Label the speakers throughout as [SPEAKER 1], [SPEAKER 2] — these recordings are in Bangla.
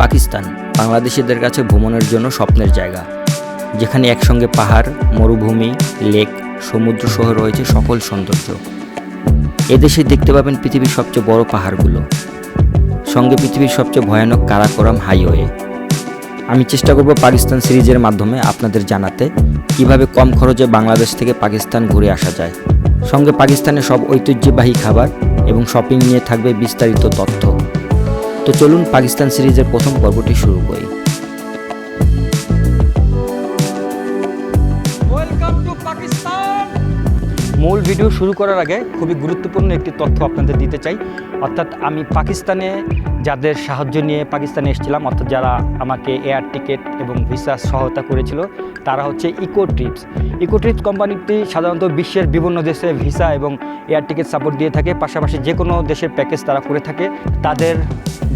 [SPEAKER 1] পাকিস্তান, বাংলাদেশিদের কাছে ভ্রমণের জন্য স্বপ্নের জায়গা। যেখানে একসঙ্গে পাহাড়, মরুভূমি, লেক সমুদ্র সহ রয়েছে সকল সৌন্দর্য। এদেশে দেখতে পাবেন পৃথিবীর সবচেয়ে বড় পাহাড়গুলো। সঙ্গে পৃথিবীর সবচেয়ে ভয়ানক কারাকোরাম হাইওয়ে। আমি চেষ্টা করব পাকিস্তান সিরিজের মাধ্যমে আপনাদের জানাতে কীভাবে কম খরচে বাংলাদেশ থেকে পাকিস্তান ঘুরে আসা যায়। সঙ্গে পাকিস্তানের সব ঐতিহ্যবাহী খাবার এবং শপিং নিয়ে থাকবে বিস্তারিত তথ্য। তো চলুন পাকিস্তান সিরিজের প্রথম পর্বটি শুরু করি।
[SPEAKER 2] ওয়েলকাম টু পাকিস্তান
[SPEAKER 3] মূল ভিডিও শুরু করার আগে খুবই গুরুত্বপূর্ণ একটি তথ্য আপনাদের দিতে চাই। অর্থাৎ আমি পাকিস্তানে যাদের সাহায্য নিয়ে পাকিস্তানে এসেছিলাম, অর্থাৎ যারা আমাকে এয়ার টিকিট এবং ভিসা সহায়তা করেছিল, তারা হচ্ছে ইকো ট্রিপস ইকো ট্রিপস কোম্পানিটি সাধারণত বিশ্বের বিভিন্ন দেশে ভিসা এবং এয়ার টিকিট সাপোর্ট দিয়ে থাকে। পাশাপাশি যে কোনো দেশের প্যাকেজ তারা করে থাকে। তাদের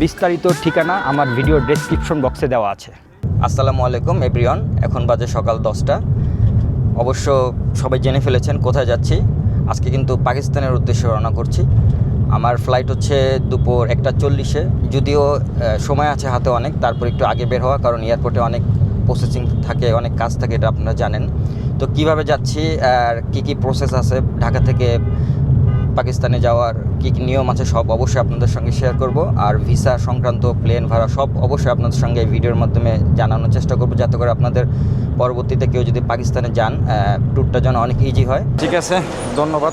[SPEAKER 3] বিস্তারিত ঠিকানা আমার ভিডিও ডেসক্রিপশন বক্সে দেওয়া আছে।
[SPEAKER 1] আসসালামু আলাইকুম, এভরিওয়ান। এখন বাজে সকাল দশটা। অবশ্য সবাই জেনে ফেলেছেন কোথায় যাচ্ছি। আজকে কিন্তু পাকিস্তানের উদ্দেশ্যে রওনা করছি। আমার ফ্লাইট হচ্ছে দুপুর একটা চল্লিশে। যদিও সময় আছে হাতে অনেক, তারপর একটু আগে বের হওয়া, কারণ এয়ারপোর্টে অনেক প্রসেসিং থাকে, অনেক কাজ থাকে, এটা আপনারা জানেন। তো কীভাবে যাচ্ছি, আর কি কি প্রসেস আছে ঢাকা থেকে পাকিস্তানে যাওয়ার কী কী নিয়ম আছে সব অবশ্যই আপনাদের সঙ্গে শেয়ার করব। আর ভিসা সংক্রান্ত প্লেন ভাড়া সব অবশ্যই আপনাদের সঙ্গে এই ভিডিওর মাধ্যমে জানানোর চেষ্টা করব যাতে করে আপনাদের পরবর্তীতে কেউ যদি পাকিস্তানে যান ট্যুরটা যেন অনেক ইজি হয়।
[SPEAKER 3] ঠিক আছে ধন্যবাদ।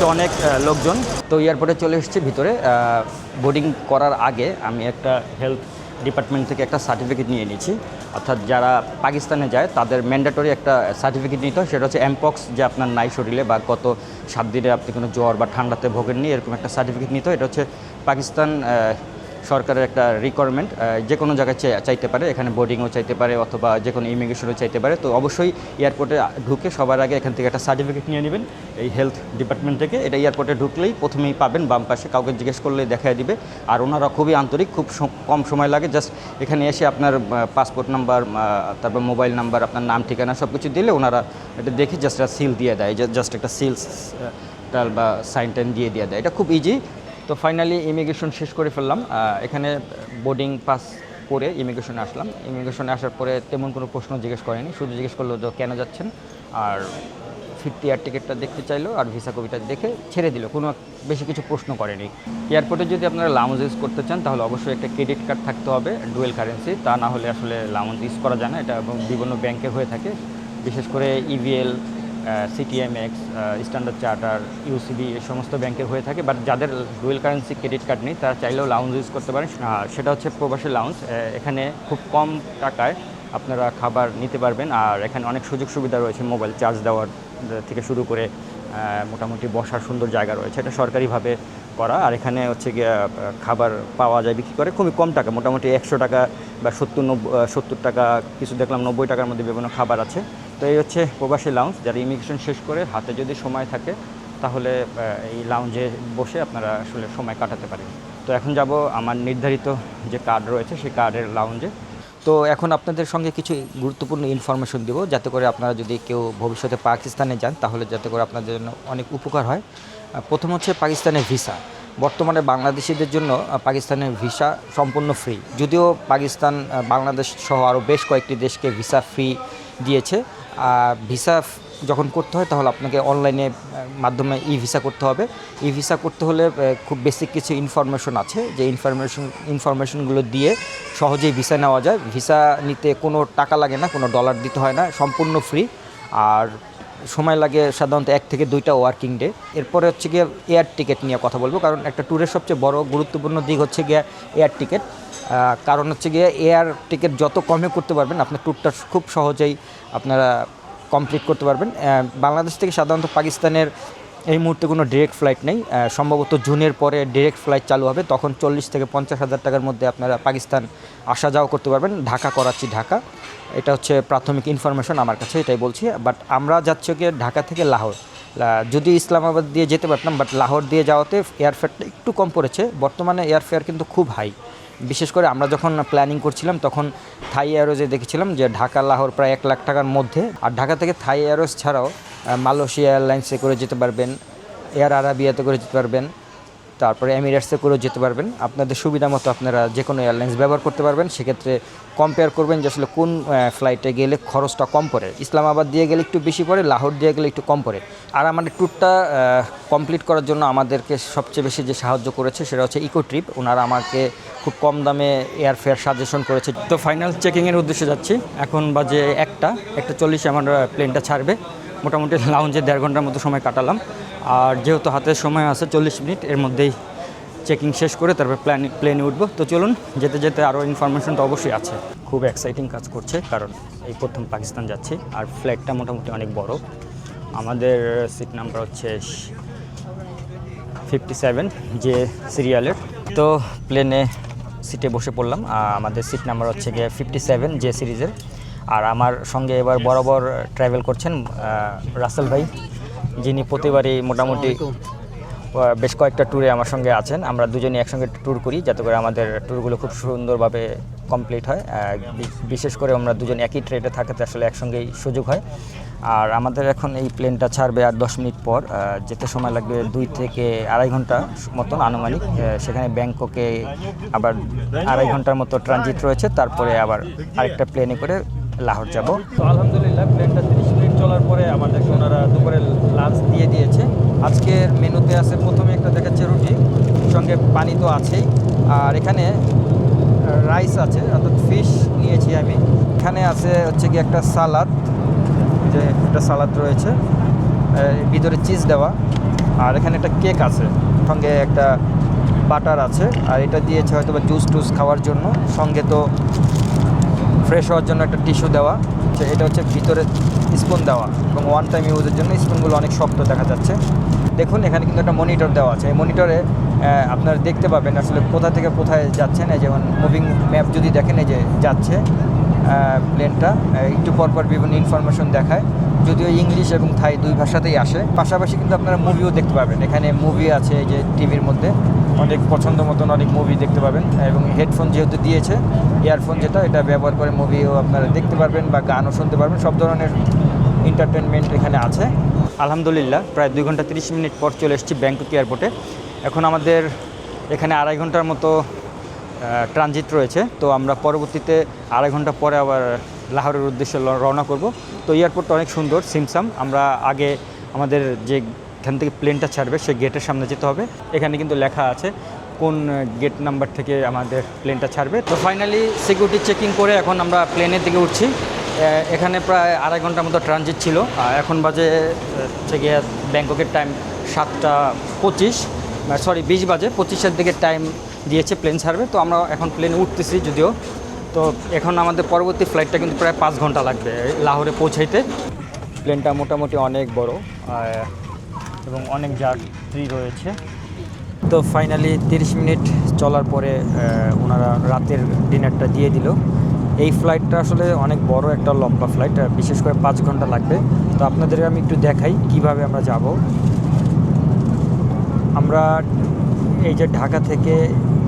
[SPEAKER 3] তো অনেক লোকজন।
[SPEAKER 1] তো এয়ারপোর্টে চলে এসেছি ভিতরে
[SPEAKER 3] বোর্ডিং করার আগে আমি একটা হেলথ ডিপার্টমেন্ট থেকে একটা সার্টিফিকেট নিয়ে নিয়েছি। অর্থাৎ যারা পাকিস্তানে যায়, তাদের ম্যান্ডেটরি একটা সার্টিফিকেট নিতে হয়। সেটা হচ্ছে এমপক্স যে আপনার নাই শরীরে বা গত সাত দিনে আপনি কোনো জ্বর বা ঠান্ডাতে ভোগেননি, এরকম একটা সার্টিফিকেট নিতে হয়। এটা হচ্ছে পাকিস্তান সরকারের একটা রিকোয়ারমেন্ট যে কোনো জায়গায় চাইতে পারে, এখানে বোর্ডিংও চাইতে পারে অথবা যে কোনো ইমিগ্রেশনও চাইতে পারে, তো অবশ্যই এয়ারপোর্টে ঢুকে সবার আগে এখান থেকে একটা সার্টিফিকেট নিয়ে নেবেন। এই হেলথ ডিপার্টমেন্ট থেকে এটা এয়ারপোর্টে ঢুকলেই প্রথমেই পাবেন, বাম পাশে কাউকে জিজ্ঞেস করলে দেখাই দিবে। আর ওনারা খুবই আন্তরিক, খুব কম সময় লাগে জাস্ট এখানে এসে আপনার পাসপোর্ট নাম্বার তারপর মোবাইল নাম্বার আপনার নাম, ঠিকানা সব কিছু দিলে ওনারা এটা দেখে জাস্ট সিল দিয়ে দেয় জাস্ট একটা টাল বা সাইন টাইন দিয়ে দিয়ে দেয়। এটা খুব ইজি তো ফাইনালি ইমিগ্রেশন শেষ করে ফেললাম। এখানে বোর্ডিং পাস করে ইমিগ্রেশনে আসলাম। ইমিগ্রেশনে আসার পরে তেমন কোনো প্রশ্ন জিজ্ঞেস করেনি। শুধু জিজ্ঞেস করল যে কেন যাচ্ছেন? আর ফিরতি এয়ার টিকিটটা দেখতে চাইলো আর ভিসা কপিটা দেখে ছেড়ে দিল। কোনো বেশি কিছু প্রশ্ন করেনি। এয়ারপোর্টে যদি আপনারা লাউঞ্জ ইউজ করতে চান, তাহলে অবশ্যই একটা ক্রেডিট কার্ড থাকতে হবে ডুয়েল কারেন্সি তা না হলে আসলে লাউঞ্জ ইউজ করা যায় না। এটা বিভিন্ন ব্যাংকে হয়ে থাকে। বিশেষ করে E ইভিএল সিটিএমএক্স স্ট্যান্ডার্ড চার্টার ইউসিবি এই সমস্ত ব্যাংকের হয়ে থাকে। বাট যাদের ডুয়েল কারেন্সি ক্রেডিট কার্ড নেই, তারা চাইলেও লাউঞ্জ ইউজ করতে পারেন। সেটা হচ্ছে প্রবাসী লাউঞ্জ এখানে খুব কম টাকায় আপনারা খাবার নিতে পারবেন। আর এখানে অনেক সুযোগ সুবিধা রয়েছে মোবাইল চার্জ দেওয়ার থেকে শুরু করে মোটামুটি বসার সুন্দর জায়গা রয়েছে। এটা সরকারিভাবে করা। আর এখানে হচ্ছে গিয়ে খাবার পাওয়া যায়, বিক্রি করে খুবই কম টাকা। মোটামুটি একশো টাকা বা সত্তর নব্বই সত্তর টাকা, কিছু দেখলাম নব্বই টাকার মধ্যে বিভিন্ন খাবার আছে। তো এই হচ্ছে প্রবাসী লাউঞ্জ যারা ইমিগ্রেশন শেষ করে হাতে যদি সময় থাকে, তাহলে এই লাউঞ্জে বসে আপনারা আসলে সময় কাটাতে পারেন। তো এখন যাব আমার নির্ধারিত যে কার্ড রয়েছে, সেই কার্ডের লাউঞ্জে
[SPEAKER 1] তো এখন আপনাদের সঙ্গে কিছু গুরুত্বপূর্ণ ইনফরমেশন দিব, যাতে করে আপনারা যদি কেউ ভবিষ্যতে পাকিস্তানে যান, তাহলে যাতে করে আপনাদের জন্য অনেক উপকার হয়। প্রথম হচ্ছে পাকিস্তানের ভিসা বর্তমানে বাংলাদেশিদের জন্য পাকিস্তানের ভিসা সম্পূর্ণ ফ্রি যদিও পাকিস্তান বাংলাদেশ সহ আরও বেশ কয়েকটি দেশকে ভিসা ফ্রি দিয়েছে। ভিসা যখন করতে হয়, তাহলে আপনাকে অনলাইনে মাধ্যমে ই ভিসা করতে হবে। ই ভিসা করতে হলে খুব বেসিক কিছু ইনফরমেশন আছে। যে ইনফরমেশন ইনফরমেশনগুলো দিয়ে সহজেই ভিসা নেওয়া যায়। ভিসা নিতে কোনো টাকা লাগে না, কোনো ডলার দিতে হয় না। সম্পূর্ণ ফ্রি আর সময় লাগে সাধারণত এক থেকে দুইটা ওয়ার্কিং ডে এরপরে হচ্ছে গিয়ে এয়ার টিকিট নিয়ে কথা বলব, কারণ একটা ট্যুরের সবচেয়ে বড় গুরুত্বপূর্ণ দিক হচ্ছে গিয়ে এয়ার টিকিট কারণ হচ্ছে গিয়ে এয়ার টিকিট যত কমে করতে পারবেন, আপনার ট্যুরটা খুব সহজেই আপনারা কমপ্লিট করতে পারবেন। বাংলাদেশ থেকে সাধারণত পাকিস্তানের এই মুহূর্তে কোনো ডিরেক্ট ফ্লাইট নেই। সম্ভবত জুনের পরে ডিরেক্ট ফ্লাইট চালু হবে। তখন চল্লিশ থেকে পঞ্চাশ হাজার টাকার মধ্যে আপনারা পাকিস্তান আসা যাওয়া করতে পারবেন। ঢাকা, করাচি, ঢাকা। এটা হচ্ছে প্রাথমিক ইনফরমেশন আমার কাছে, এটাই বলছি। বাট আমরা যাচ্ছি গিয়ে ঢাকা থেকে লাহোর। যদি ইসলামাবাদ দিয়ে যেতে পারতাম বাট লাহোর দিয়ে যাওয়াতে এয়ারফেয়ারটা একটু কম পড়েছে। বর্তমানে এয়ারফেয়ার কিন্তু খুব হাই বিশেষ করে আমরা যখন প্ল্যানিং করছিলাম, তখন থাই এয়ারোজে দেখেছিলাম যে ঢাকা লাহোর প্রায় এক লাখ টাকার মধ্যে। আর ঢাকা থেকে থাই এয়ারোজ ছাড়াও মালয়েশিয়া এয়ারলাইন্সে করে যেতে পারবেন, এয়ার আরাবিয়াতে করে যেতে পারবেন, তারপরে এমিরেটসে করেও যেতে পারবেন। আপনাদের সুবিধা মতো আপনারা যে কোনো এয়ারলাইন্স ব্যবহার করতে পারবেন। সেক্ষেত্রে কম্পেয়ার করবেন যে আসলে কোন ফ্লাইটে গেলে খরচটা কম পড়ে। ইসলামাবাদ দিয়ে গেলে একটু বেশি পড়ে, লাহোর দিয়ে গেলে একটু কম পড়ে। আর আমাদের ট্যুরটা কমপ্লিট করার জন্য আমাদেরকে সবচেয়ে বেশি যে সাহায্য করেছে সেটা হচ্ছে ইকো ট্রিপ ওনারা আমাকে খুব কম দামে এয়ার ফেয়ার সাজেশন করেছে। তো ফাইনাল চেকিংয়ের উদ্দেশ্যে যাচ্ছি। এখন বাজে একটা একটা চল্লিশে আমার প্লেনটা ছাড়বে। মোটামুটি লাউঞ্জে দেড় ঘণ্টার মতো সময় কাটালাম। আর যেহেতু হাতে সময় আছে চল্লিশ মিনিট, এর মধ্যেই চেকিং শেষ করে তারপর প্ল্যান প্লেনে উঠবো। তো চলুন, যেতে যেতে আরও ইনফরমেশন তো অবশ্যই আছে। খুব এক্সাইটিং কাজ করছে, কারণ এই প্রথম পাকিস্তান যাচ্ছি, আর ফ্লাইটটা মোটামুটি অনেক বড়। আমাদের সিট নাম্বার হচ্ছে ফিফটি সেভেন যে সিরিয়ালের তো প্লেনে সিটে বসে পড়লাম আমাদের সিট নাম্বার হচ্ছে গিয়ে ফিফটি সেভেন যে সিরিজের আর আমার সঙ্গে এবার বরাবর ট্রাভেল করছেন রাসেল ভাই যিনি প্রতিবারই মোটামুটি বেশ কয়েকটা ট্যুরে আমার সঙ্গে আছেন। আমরা দুজনেই একসঙ্গে ট্যুর করি যাতে করে আমাদের ট্যুরগুলো খুব সুন্দরভাবে কমপ্লিট হয়। বিশেষ করে আমরা দুজন একই ট্রেনে থাকাতে আসলে একসঙ্গেই সুযোগ হয়। আর আমাদের এখন এই প্লেনটা ছাড়বে আর দশ মিনিট পর যেতে সময় লাগবে দুই থেকে আড়াই ঘণ্টা মতন আনুমানিক। সেখানে ব্যাংককে আবার আড়াই ঘণ্টার মতো ট্রানজিট রয়েছে। তারপরে আবার আরেকটা প্লেনে করে লাহোর যাব। তো আলহামদুলিল্লাহ প্লেনটা তিরিশ মিনিট চলার পরে আমাদেরকে ওনারা দুপুরে লাঞ্চ দিয়ে দিয়েছে। আজকের মেনুতে আছে প্রথমে একটা দেখাচ্ছে রুটি, সঙ্গে পানি তো আছেই। আর এখানে রাইস আছে, অর্থাৎ ফিশ নিয়েছি আমি। এখানে আছে হচ্ছে কি একটা সালাদ যে একটা সালাদ রয়েছে। ভিতরে চিজ দেওয়া। আর এখানে একটা কেক আছে, সঙ্গে একটা বাটার আছে। আর এটা দিয়েছে হয়তো বা জুস টুস খাওয়ার জন্য। সঙ্গে তো ফ্রেশ হওয়ার জন্য একটা টিস্যু দেওয়া। এটা হচ্ছে ভিতরে স্পুন দেওয়া এবং ওয়ান টাইম ইউজের জন্য স্পুনগুলো অনেক শক্ত দেখা যাচ্ছে। দেখুন, এখানে কিন্তু একটা মনিটর দেওয়া আছে। এই মনিটরে আপনারা দেখতে পাবেন আসলে কোথা থেকে কোথায় যাচ্ছেন। এই যেমন মুভিং ম্যাপ যদি দেখেন, এই যে যাচ্ছে প্লেনটা একটু পরপর বিভিন্ন ইনফরমেশন দেখায়। যদিও ইংলিশ এবং থাই দুই ভাষাতেই আসে। পাশাপাশি কিন্তু আপনারা মুভিও দেখতে পাবেন এখানে মুভি আছে যে টিভির মধ্যে। অনেক পছন্দ মতন অনেক মুভি দেখতে পাবেন। এবং হেডফোন যেহেতু দিয়েছে, ইয়ারফোন যেটা, এটা ব্যবহার করে মুভিও আপনারা দেখতে পারবেন বা গানও শুনতে পারবেন। সব ধরনের এন্টারটেনমেন্ট এখানে আছে। আলহামদুলিল্লাহ, প্রায় দুই ঘণ্টা তিরিশ মিনিট পর চলে এসেছি ব্যাংকক এয়ারপোর্টে। এখন আমাদের এখানে আড়াই ঘণ্টার মতো ট্রানজিট রয়েছে। তো আমরা পরবর্তীতে আড়াই ঘণ্টা পরে আবার লাহোরের উদ্দেশ্যে রওনা করব। তো এয়ারপোর্টটা অনেক সুন্দর, সিমসাম। আমরা আগে আমাদের যে এখান থেকে প্লেনটা ছাড়বে, সেই গেটের সামনে যেতে হবে। এখানে কিন্তু লেখা আছে কোন গেট নাম্বার থেকে আমাদের প্লেনটা ছাড়বে। তো ফাইনালি সিকিউরিটি চেকিং করে এখন আমরা প্লেনের দিকে উঠছি। এখানে প্রায় আড়াই ঘণ্টার মতো ট্রানজিট ছিল। এখন বাজে হচ্ছে গিয়ে ব্যাংককের টাইম সাতটা পঁচিশ। সরি বিশ বাজে। পঁচিশের দিকে টাইম দিয়েছে প্লেন ছাড়বে। তো আমরা এখন প্লেনে উঠতেছি যদিও। তো এখন আমাদের পরবর্তী ফ্লাইটটা কিন্তু প্রায় পাঁচ ঘণ্টা লাগবে লাহোরে পৌঁছাইতে। প্লেনটা মোটামুটি অনেক বড় এবং অনেক যাত্রী রয়েছে। তো ফাইনালি তিরিশ মিনিট চলার পরে ওনারা রাতের ডিনারটা দিয়ে দিল। এই ফ্লাইটটা আসলে অনেক বড় একটা লম্বা ফ্লাইট বিশেষ করে পাঁচ ঘণ্টা লাগবে। তো আপনাদের আমি একটু দেখাই কীভাবে আমরা যাব। আমরা এই যে ঢাকা থেকে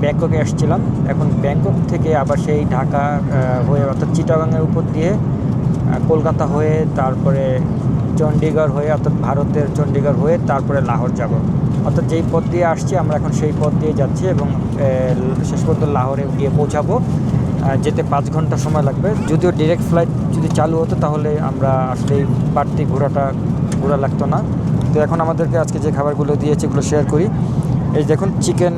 [SPEAKER 1] ব্যাংককে এসেছিলাম এখন ব্যাংকক থেকে আবার সেই ঢাকা হয়ে অর্থাৎ চিটাগাংয়ের উপর দিয়ে কলকাতা হয়ে তারপরে চণ্ডীগড় হয়ে অর্থাৎ ভারতের চণ্ডীগড় হয়ে তারপরে লাহোর যাব। অর্থাৎ যেই পথ দিয়ে আসছি, আমরা এখন সেই পথ দিয়ে যাচ্ছি এবং শেষ পর্যন্ত লাহোরে গিয়ে পৌঁছাবো। যেতে পাঁচ ঘণ্টা সময় লাগবে। যদিও ডিরেক্ট ফ্লাইট যদি চালু হতো, তাহলে আমরা আসলে বাড়তি ঘোরাটা, ঘোরা লাগতো না। তো এখন আমাদেরকে আজকে যে খাবারগুলো দিয়েছে, এগুলো শেয়ার করি। এই দেখুন chicken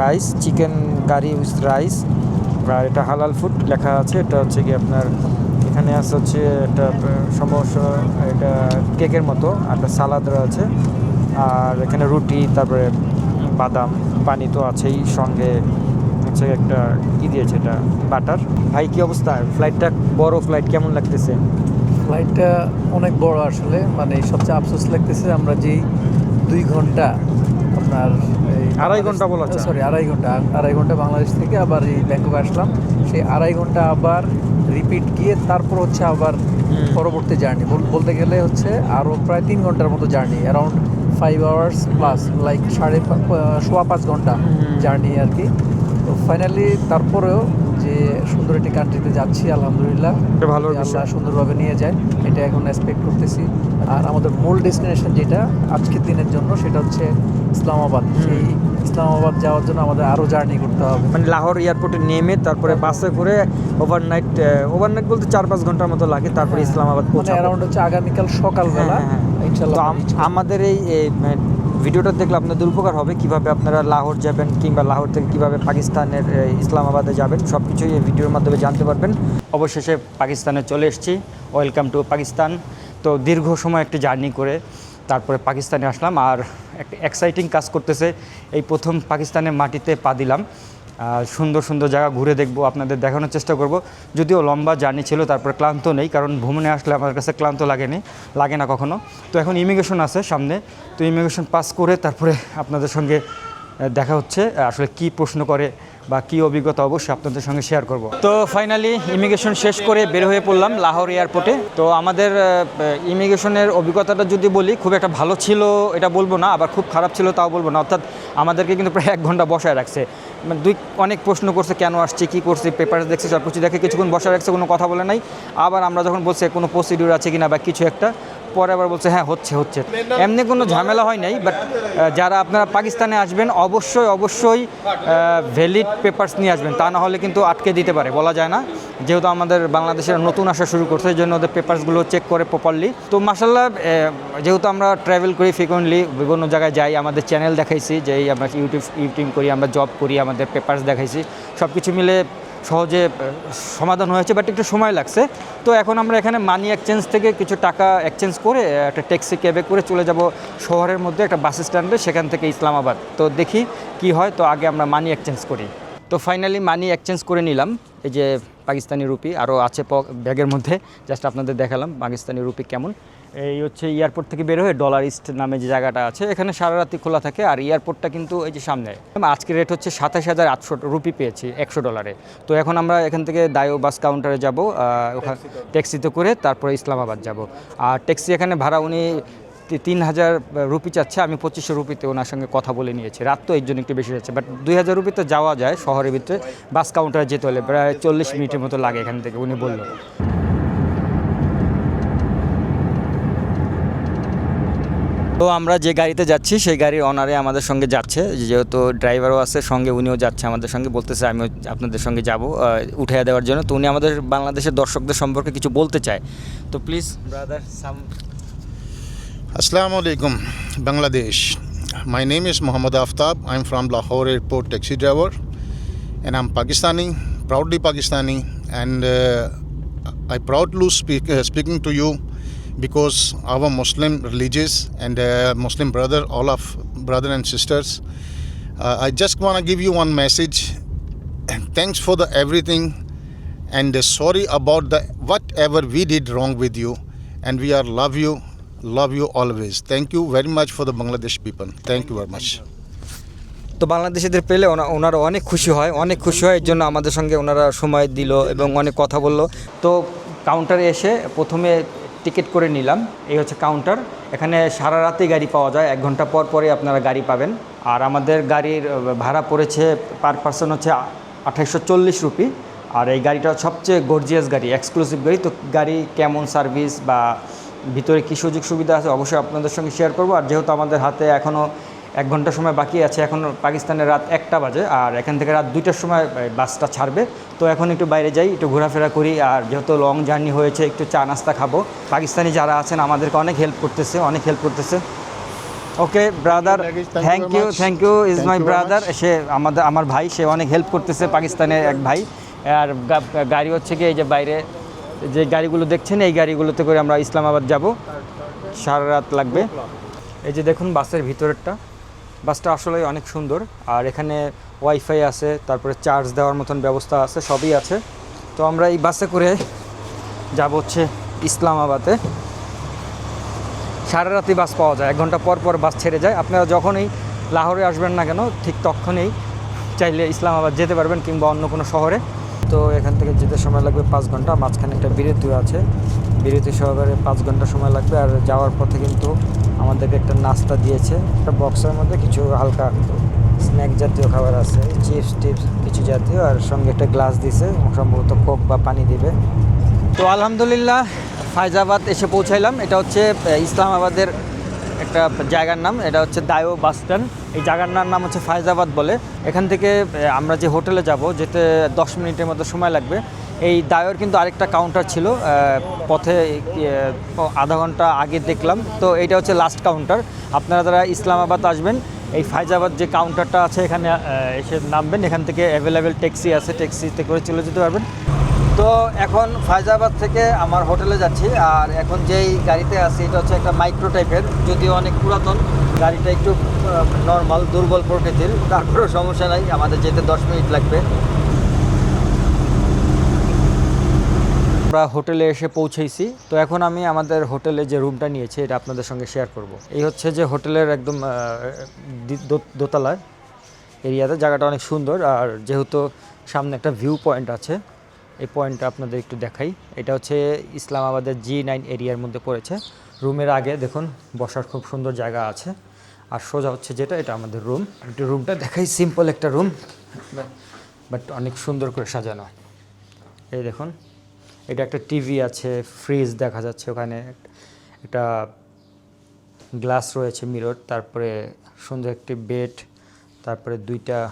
[SPEAKER 1] rice chicken curry with rice আর এটা হালাল ফুড লেখা আছে। এটা হচ্ছে কি আপনার, এখানে আছে হচ্ছে একটা সমস্যা এটা কেকের মতো একটা সালাদ রয়েছে। আর এখানে রুটি, তারপরে বাদাম, পানি তো আছেই সঙ্গে। হচ্ছে একটা, কি দিয়েছে এটা? বাটার। ভাই, কি অবস্থা? ফ্লাইটটা বড় ফ্লাইট কেমন লাগতেছে?
[SPEAKER 4] ফ্লাইটটা অনেক বড় আসলে। মানে সবচেয়ে আফসোস লাগতেছে আমরা যেই দুই ঘণ্টা আপনার
[SPEAKER 1] আড়াই ঘণ্টা বলা।
[SPEAKER 4] সরি আড়াই ঘণ্টা আড়াই ঘণ্টা বাংলাদেশ থেকে আবার এই ব্যাংকক আসলাম। সেই আড়াই ঘণ্টা আবার রিপিট গিয়ে তারপর হচ্ছে আবার পরবর্তী জার্নি বলতে গেলে হচ্ছে আরও প্রায় তিন ঘণ্টার মতো journey around five hours plus like সাড়ে সোয়া পাঁচ
[SPEAKER 1] ঘণ্টা
[SPEAKER 4] জার্নি আর কি। তো ফাইনালি তারপরেও যে সুন্দর একটি কান্ট্রিতে যাচ্ছি আলহামদুলিল্লাহ।
[SPEAKER 1] ভালো
[SPEAKER 4] আল্লাহ সুন্দরভাবে নিয়ে যায় এটা এখন এক্সপেক্ট করতেছি। আর আমাদের মূল ডেস্টিনেশন যেটা আজকের দিনের জন্য সেটা হচ্ছে ইসলামাবাদ। সেই ইসলামাবাদ যাওয়ার জন্য আমাদের আরও জার্নি করতে হবে।
[SPEAKER 1] মানে লাহোর এয়ারপোর্টে নেমে তারপরে বাসে করে ওভারনাইট ওভারনাইট বলতে চার পাঁচ ঘণ্টার মতো লাগে তারপরে ইসলামাবাদ
[SPEAKER 4] পৌঁছে
[SPEAKER 1] পৌঁছাবো।
[SPEAKER 4] অ্যারাউন্ড হচ্ছে আগামীকাল সকালবেলা
[SPEAKER 1] হ্যাঁ, হ্যাঁ, হ্যাঁ।
[SPEAKER 4] ইনশাল্লাহ।
[SPEAKER 1] আমাদের এই মানে, ভিডিওটা দেখলে আপনাদের উপকার হবে, কীভাবে আপনারা লাহোর যাবেন কিংবা লাহোর থেকে কীভাবে পাকিস্তানের ইসলামাবাদে যাবেন সব কিছুই এই ভিডিওর মাধ্যমে জানতে পারবেন। অবশেষে পাকিস্তানে চলে এসেছি, ওয়েলকাম টু পাকিস্তান। তো দীর্ঘ সময় একটি জার্নি করে তারপরে পাকিস্তানে আসলাম আর একটা এক্সাইটিং কাজ করতেছে, এই প্রথম পাকিস্তানের মাটিতে পা দিলাম। সুন্দর সুন্দর জায়গা ঘুরে দেখব, আপনাদের দেখানোর চেষ্টা করব। যদিও লম্বা জার্নি ছিল, তারপরে ক্লান্ত নেই, কারণ ভ্রমণে আসলে আমার কাছে ক্লান্ত লাগেনি, লাগে না কখনো। তো এখন ইমিগ্রেশন আছে সামনে, তো ইমিগ্রেশন পাস করে তারপরে আপনাদের সঙ্গে দেখা হচ্ছে, আসলে কি প্রশ্ন করে বা কী অভিজ্ঞতা অবশ্যই আপনাদের সঙ্গে শেয়ার করব। তো ফাইনালি ইমিগ্রেশন শেষ করে বের হয়ে পড়লাম লাহোর এয়ারপোর্টে তো আমাদের ইমিগ্রেশনের অভিজ্ঞতাটা যদি বলি, খুব একটা ভালো ছিল এটা বলব না, আবার খুব খারাপ ছিল তাও বলব না। অর্থাৎ আমাদেরকে কিন্তু প্রায় এক ঘণ্টা বসায় রাখছে। মানে দুই, অনেক প্রশ্ন করছে, কেন আসছে, কী করছে পেপার দেখছি সব কিছু দেখে কিছুক্ষণ বসায় রাখছে, কোনো কথা বলে নাই। আবার আমরা যখন বলছে কোনো প্রসিডিউর আছে কিনা বা কিছু একটা পরে আবার বলছে হ্যাঁ হচ্ছে হচ্ছে। এমনি কোনো ঝামেলা হয় নাই বাট যারা আপনারা পাকিস্তানে আসবেন, অবশ্যই অবশ্যই ভ্যালিড পেপার্স নিয়ে আসবেন। তা না হলে কিন্তু আটকে দিতে পারে, বলা যায় না। যেহেতু আমাদের বাংলাদেশের নতুন আসা শুরু করছে, এই জন্য ওদের পেপার্সগুলো চেক করে প্রপারলি তো মাসাল্লাহ যেহেতু আমরা ট্রাভেল করি ফ্রিকুয়েন্টলি বিভিন্ন জায়গায় যাই, আমাদের চ্যানেল দেখাইছি যে আমরা ইউটিউব ইউটিউব করি, আমরা জব করি, আমাদের পেপার্স দেখাইছি সব কিছু মিলে সহজে সমাধান হয়েছে বাট একটু সময় লাগছে। তো এখন আমরা এখানে মানি এক্সচেঞ্জ থেকে কিছু টাকা এক্সচেঞ্জ করে একটা ট্যাক্সি ক্যাবে করে চলে যাব শহরের মধ্যে, একটা বাস স্ট্যান্ডে সেখান থেকে ইসলামাবাদ। তো দেখি কি হয়, তো আগে আমরা মানি এক্সচেঞ্জ করি। তো ফাইনালি মানি এক্সচেঞ্জ করে নিলাম। এই যে পাকিস্তানি রুপি আরও আছে ব্যাগের মধ্যে। জাস্ট আপনাদের দেখালাম পাকিস্তানি রুপি কেমন। এই হচ্ছে এয়ারপোর্ট থেকে বের হয়ে ডলার ইস্ট নামে যে জায়গাটা আছে এখানে সারা রাতি খোলা থাকে আর এয়ারপোর্টটা কিন্তু এই যে সামনে। আজকের রেট হচ্ছে সাতাশ হাজার আটশো রুপি পেয়েছি একশো ডলারে তো এখন আমরা এখান থেকে দায়ো বাস কাউন্টারে যাব ওখানে ট্যাক্সিতে করে তারপরে ইসলামাবাদ যাব। আর ট্যাক্সি এখানে ভাড়া উনি তিন হাজার রুপি চাচ্ছে, আমি পঁচিশশো রুপিতে ওনার সঙ্গে কথা বলে নিয়েছি। রাত তো এই জন্য একটু বেশি যাচ্ছে বাট দুই হাজার রুপিতে যাওয়া যায় শহরের ভিতরে। বাস কাউন্টারে যেতে হলে প্রায় চল্লিশ মিনিটের মতো লাগে এখান থেকে, উনি বলল। তো আমরা যে গাড়িতে যাচ্ছি, সেই গাড়ির অনারে আমাদের সঙ্গে যাচ্ছে, যেহেতু ড্রাইভারও আছে, সঙ্গে উনিও যাচ্ছে আমাদের সঙ্গে, বলতেছে আমিও আপনাদের সঙ্গে যাব উঠিয়ে দেওয়ার জন্য। তো উনি আমাদের বাংলাদেশের দর্শকদের সম্পর্কে কিছু বলতে চায়। তো প্লিজ ব্রাদার সাম
[SPEAKER 5] Assalamu alaikum, Bangladesh. My name is Muhammad Aftab. I'm from Lahore Airport taxi driver, and I'm Pakistani, proudly Pakistani, and uh, I proudly speak uh, speaking to you because our Muslim religious and uh, Muslim brother, all of brother and sisters. Uh, I just want to give you one message. Thanks for the everything, and uh, sorry about the whatever we did wrong with you, and we are love you love you always. Thank you very much for the Bangladesh people. Thank you very much.
[SPEAKER 1] তো বাংলাদেশিদের পেলে ওনা- ওনারা অনেক খুশি হয়, অনেক খুশি হয়, এর জন্য আমাদের সঙ্গে ওনারা সময় দিল এবং অনেক কথা বলল তো কাউন্টারে এসে প্রথমে টিকিট করে নিলাম, এই হচ্ছে কাউন্টার এখানে সারা রাতেই গাড়ি পাওয়া যায়, এক ঘণ্টা পর পরে আপনারা গাড়ি পাবেন আর আমাদের গাড়ির ভাড়া পড়েছে পার পার্সন হচ্ছে আঠাইশশো চল্লিশ রুপি আর এই গাড়িটা সবচেয়ে গর্জিয়াস গাড়ি এক্সক্লুসিভ গাড়ি তো গাড়ি কেমন সার্ভিস বা ভিতরে কী সুযোগ সুবিধা আছে অবশ্যই আপনাদের সঙ্গে শেয়ার করব। আর যেহেতু আমাদের হাতে এখনও এক ঘণ্টা সময় বাকি আছে এখন পাকিস্তানের রাত একটা বাজে আর এখান থেকে রাত দুইটার সময় বাসটা ছাড়বে। তো এখন একটু বাইরে যাই একটু ঘোরাফেরা করি আর যেহেতু লং জার্নি হয়েছে একটু চা নাস্তা খাব। পাকিস্তানি যারা আছেন আমাদেরকে অনেক হেল্প করতেছে অনেক হেল্প করতেছে। Okay brother thank you thank you is my brother সে আমাদের আমার ভাই সে অনেক হেল্প করতেছে পাকিস্তানের এক ভাই। আর গাড়ি হচ্ছে কি এই যে বাইরে যে গাড়িগুলো দেখছেন, এই গাড়িগুলোতে করে আমরা ইসলামাবাদ যাব। সারা রাত লাগবে। এই যে দেখুন, বাসের ভিতরেরটা। বাসটা আসলে অনেক সুন্দর। আর এখানে ওয়াইফাই আছে, তারপরে চার্জ দেওয়ার মতন ব্যবস্থা আছে, সবই আছে। তো আমরা এই বাসে করে যাব হচ্ছে ইসলামাবাদে। সারা রাতি বাস পাওয়া যায়। এক ঘণ্টা পর পর বাস ছেড়ে যায়। আপনারা যখনই লাহোরে আসবেন না কেন, ঠিক তখনই চাইলে ইসলামাবাদ যেতে পারবেন কিংবা অন্য কোনো শহরে। তো এখান থেকে যেতে সময় লাগবে পাঁচ ঘণ্টা, মাঝখানে একটা বিরতিও আছে। বিরতি সহকারে পাঁচ ঘণ্টা সময় লাগবে আর যাওয়ার পথে কিন্তু আমাদেরকে একটা নাস্তা দিয়েছে, একটা বক্সের মধ্যে কিছু হালকা স্ন্যাক জাতীয় খাবার আছে, চিপস টিপস কিছু জাতীয় আর সঙ্গে একটা গ্লাস দিছে সম্ভবত কোক বা পানি দিবে। তো আলহামদুলিল্লাহ, ফায়জাবাদ এসে পৌঁছাইলাম। এটা হচ্ছে ইসলামাবাদের একটা জায়গার নাম, এটা হচ্ছে দায়ো বাস স্ট্যান্ড। এই জায়গার নাম হচ্ছে ফায়জাবাদ বলে। এখান থেকে আমরা যে হোটেলে যাব, যেতে দশ মিনিটের মতো সময় লাগবে। এই দায়োর কিন্তু আরেকটা কাউন্টার ছিল পথে আধা ঘণ্টা আগে দেখলাম। তো এইটা হচ্ছে লাস্ট কাউন্টার আপনারা যারা ইসলামাবাদ আসবেন, এই ফায়জাবাদ যে কাউন্টারটা আছে এখানে এসে নামবেন। এখান থেকে অ্যাভেলেবেল ট্যাক্সি আছে ট্যাক্সিতে করে চলে যেতে পারবেন। তো এখন ফায়জাবাদ থেকে আমার হোটেলে যাচ্ছি, আর এখন যেই গাড়িতে আছি, এটা হচ্ছে একটা মাইক্রো টাইপের যদিও অনেক পুরাতন, গাড়িটা একটু নর্মাল দুর্বল প্রকৃতির তারপরেও সমস্যা নাই, আমাদের যেতে দশ মিনিট লাগবে। আমরা হোটেলে এসে পৌঁছেছি, তো এখন আমি আমাদের হোটেলে যে রুমটা নিয়েছি, এটা আপনাদের সঙ্গে শেয়ার করব। এই হচ্ছে যে হোটেলের একদম দোতলায়, এরিয়াতে, জায়গাটা অনেক সুন্দর, আর যেহেতু সামনে একটা ভিউ পয়েন্ট আছে এই পয়েন্টটা আপনাদের একটু দেখাই। এটা হচ্ছে ইসলামাবাদের জি নাইন এরিয়ার মধ্যে পড়েছে। রুমের আগে দেখুন, বসার খুব সুন্দর জায়গা আছে। আর সোজা হচ্ছে যেটা, এটা আমাদের রুম। একটু রুমটা দেখাই, সিম্পল একটা রুম। বাট অনেক সুন্দর করে সাজানো। এই দেখুন, এটা একটা টিভি আছে, ফ্রিজ দেখা যাচ্ছে ওখানে। একটা গ্লাস রয়েছে মিরর, তারপরে সুন্দর একটি বেড, তারপরে দুইটা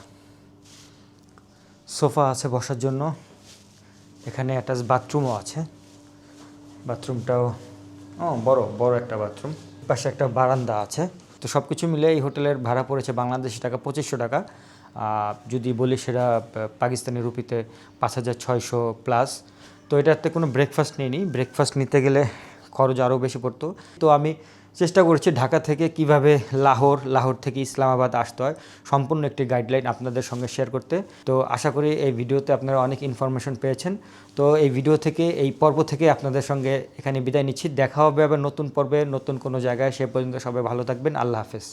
[SPEAKER 1] সোফা আছে বসার জন্য। এখানে অ্যাটাচ বাথরুমও আছে। বাথরুমটাও ও, বড় বড় একটা বাথরুম পাশে একটা বারান্দা আছে। তো সব কিছু মিলে এই হোটেলের ভাড়া পড়েছে বাংলাদেশি টাকা পঁচিশশো টাকা। যদি বলি সেটা পাকিস্তানি রুপিতে পাঁচ হাজার ছয়শো প্লাস তো এটাতে কোনো ব্রেকফাস্ট নিইনি। ব্রেকফাস্ট নিতে গেলে খরচ আরও বেশি পড়তো। তো আমি চেষ্টা করছি ঢাকা থেকে কীভাবে লাহোর লাহোর থেকে ইসলামাবাদ আসতে হয়। সম্পূর্ণ একটি গাইডলাইন আপনাদের সঙ্গে শেয়ার করতে। তো আশা করি এই ভিডিওতে আপনারা অনেক ইনফরমেশন পেয়েছেন। তো এই ভিডিও থেকে, এই পর্ব থেকে আপনাদের সঙ্গে এখানে বিদায় নিচ্ছি। দেখা হবে আবার নতুন পর্বে, নতুন কোনো জায়গায়। সে পর্যন্ত সবাই ভালো থাকবেন। আল্লাহ হাফেজ।